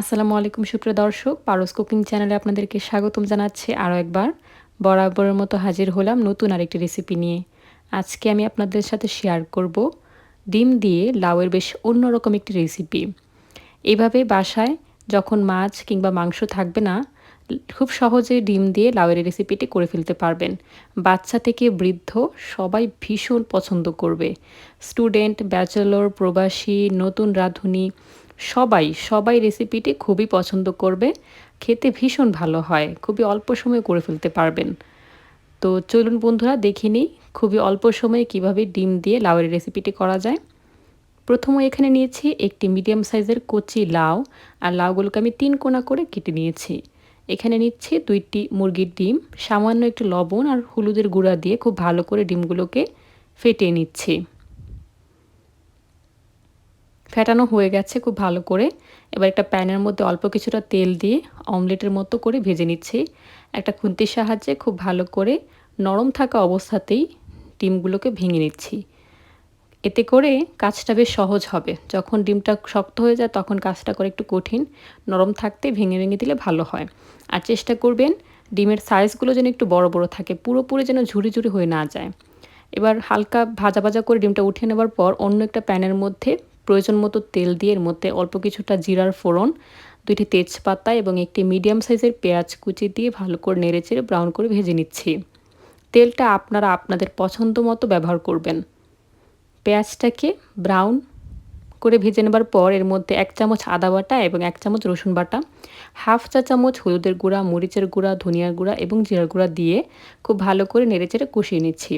আসসালামু আলাইকুম, সুপ্রিয় দর্শক। পারস কুকিং চ্যানেলে আপনাদেরকে স্বাগতম জানাচ্ছি আরও একবার। বরাবরের মতো হাজির হলাম নতুন আরেকটি রেসিপি নিয়ে। আজকে আমি আপনাদের সাথে শেয়ার করব ডিম দিয়ে লাউয়ের বেশ অন্যরকম একটি রেসিপি এভাবে বাসায় যখন মাছ কিংবা মাংস থাকবে না, খুব সহজে ডিম দিয়ে লাউয়ের রেসিপিটি করে ফেলতে পারবেন। বাচ্চা থেকে বৃদ্ধ সবাই ভীষণ পছন্দ করবে। স্টুডেন্ট, ব্যাচেলর, প্রবাসী, নতুন রাঁধুনি সবাই সবাই রেসিপিটি খুবই পছন্দ করবে। খেতে ভীষণ ভালো হয়, খুবই অল্প সময়ে করে ফেলতে পারবেন। তো চলুন বন্ধুরা, দেখে নিই খুবই অল্প সময়ে কীভাবে ডিম দিয়ে লাউয়ের রেসিপিটি করা যায়। প্রথমে এখানে নিয়েছি একটি মিডিয়াম সাইজের কচি লাউ, আর লাউগুলোকে আমি তিন কোনা করে কেটে নিয়েছি। এখানে নিচ্ছি দুইটি মুরগির ডিম, সামান্য একটু লবণ আর হলুদের গুঁড়া দিয়ে খুব ভালো করে ডিমগুলোকে ফেটিয়ে নিচ্ছি। ফেটানো হয়ে গেছে খুব ভালো করে। এবার একটা প্যানের মধ্যে অল্প কিছুটা তেল দিয়ে অমলেটের মতো করে ভেজে নিচ্ছি। একটা খুন্তির সাহায্যে খুব ভালো করে নরম থাকা অবস্থাতেই ডিমগুলোকে ভেঙে নিচ্ছি। এতে করে কাজটা বেশ সহজ হবে। যখন ডিমটা শক্ত হয়ে যায় তখন কাজটা করে একটু কঠিন। নরম থাকতে ভেঙে ভেঙে দিলে ভালো হয়। আর চেষ্টা করবেন ডিমের সাইজগুলো যেন একটু বড় বড় থাকে, পুরোপুরি যেন ঝুড়ি ঝুড়ি হয়ে না যায়। এবার হালকা ভাজা ভাজা করে ডিমটা উঠে নেবার পর অন্য একটা প্যানের মধ্যে প্রয়োজন মতো তেল দিয়ে এর মধ্যে অল্প কিছুটা জিরার ফোড়ন, দুইটি তেজপাতা এবং একটি মিডিয়াম সাইজের পেঁয়াজ কুচি দিয়ে ভালো করে নেড়েচেড়ে ব্রাউন করে ভেজে নিচ্ছি। তেলটা আপনারা আপনাদের পছন্দ মতো ব্যবহার করবেন। পেঁয়াজটাকে ব্রাউন করে ভেজে নেবার পর এর মধ্যে এক চামচ আদা বাটা এবং এক চামচ রসুন বাটা, হাফ চা চামচ হলুদের গুঁড়া, মরিচের গুঁড়া, ধনিয়ার গুঁড়া এবং জিরার গুঁড়া দিয়ে খুব ভালো করে নেড়েচেড়ে কষিয়ে নিচ্ছি।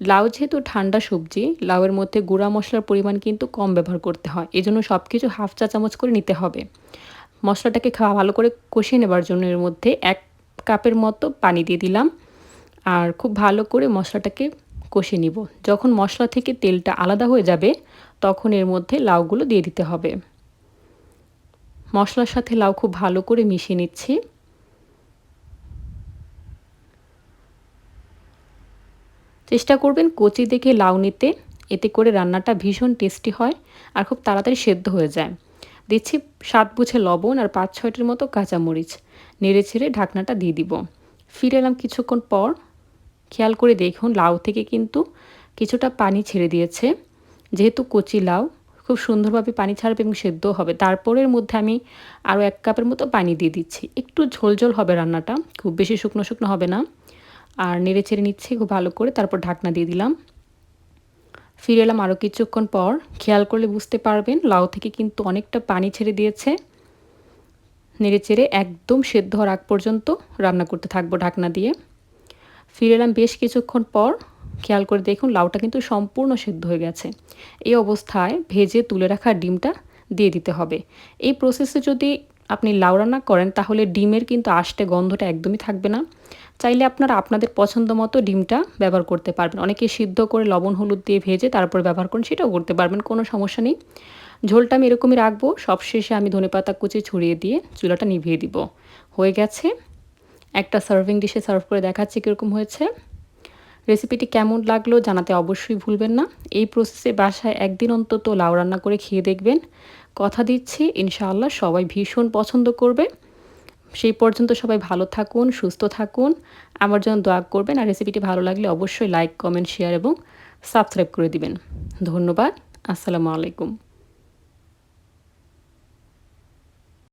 লাউ যেহেতু ঠান্ডা সবজি, লাউয়ের মধ্যে গুঁড়া মশলার পরিমাণ কিন্তু কম ব্যবহার করতে হয়। এজন্য সব কিছু হাফ চা চামচ করে নিতে হবে। মশলাটাকে খাওয়া ভালো করে কষিয়ে নেবার জন্য এর মধ্যে এক কাপের মতো পানি দিয়ে দিলাম। আর খুব ভালো করে মশলাটাকে কষিয়ে নিব। যখন মশলা থেকে তেলটা আলাদা হয়ে যাবে, তখন এর মধ্যে লাউগুলো দিয়ে দিতে হবে। মশলার সাথে লাউ খুব ভালো করে মিশিয়ে নিচ্ছি। চেষ্টা করবেন কচি দেখে লাউ নিতে। এতে করে রান্নাটা ভীষণ টেস্টি হয় আর খুব তাড়াতাড়ি সেদ্ধ হয়ে যায়। দিচ্ছি সাত বুঝে লবণ আর পাঁচ ছয়টির মতো কাঁচামরিচ। নেড়ে ছেড়ে ঢাকনাটা দিয়ে দিব। ফিরে এলাম কিছুক্ষণ পর। খেয়াল করে দেখুন লাউ থেকে কিন্তু কিছুটা পানি ছেড়ে দিয়েছে। যেহেতু কচি লাউ, খুব সুন্দরভাবে পানি ছাড়বে এবং সেদ্ধ হবে। তারপরের মধ্যে আমি আরও এক কাপের মতো পানি দিয়ে দিচ্ছি। একটু ঝোলঝোল হবে রান্নাটা, খুব বেশি শুকনো শুকনো হবে না। আর নেড়ে ছেড়ে নিচ্ছি, খুব ভালো করে। তারপর ঢাকনা দিয়ে দিলাম। ফিরে এলাম আরও কিছুক্ষণ পর। খেয়াল করলে বুঝতে পারবেন, লাউ থেকে কিন্তু অনেকটা পানি ছেড়ে দিয়েছে। নেড়ে চেড়ে একদম সেদ্ধ হওয়ার আগ পর্যন্ত রান্না করতে থাকব ঢাকনা দিয়ে। ফিরে এলাম বেশ কিছুক্ষণ পর। খেয়াল করে দেখুন, লাউটা কিন্তু সম্পূর্ণ সেদ্ধ হয়ে গেছে। এই অবস্থায় ভেজে তুলে রাখা ডিমটা দিয়ে দিতে হবে। এই প্রসেসে যদি আপনি লাউ রান্না করেন, তাহলে ডিমের কিন্তু আষ্টে গন্ধটা একদমই থাকবে না। চাইলে আপনারা আপনাদের পছন্দ মতো ডিমটা ব্যবহার করতে পারবেন। অনেকে সিদ্ধ করে লবণ, হলুদ দিয়ে ভেজে তারপরে ব্যবহার করেন, সেটাও করতে পারবেন, কোনো সমস্যা নেই। ঝোলটা আমি এরকমই রাখব, সবশেষে আমি ধনেপাতা কুচি ছড়িয়ে দিয়ে চুলাটা নিভিয়ে দিব। হয়ে গেছে। একটা সার্ভিং ডিশে সার্ভ করে দেখাচ্ছি কীরকম হয়েছে। রেসিপিটি কেমন লাগল জানাতে অবশ্যই ভুলবেন না। এই প্রসেসে বাসায় একদিন অন্তত লাউ রান্না করে খেয়ে দেখবেন। কথা দিচ্ছি। ইনশাআল্লাহ সবাই ভীষণ পছন্দ করবে। সেই পর্যন্ত সবাই ভালো থাকুন, সুস্থ থাকুন। আমার জন্য দোয়া করবেন আর রেসিপিটি ভালো লাগলে অবশ্যই লাইক কমেন্ট শেয়ার এবং সাবস্ক্রাইব করে দিবেন। ধন্যবাদ। আসসালামু আলাইকুম।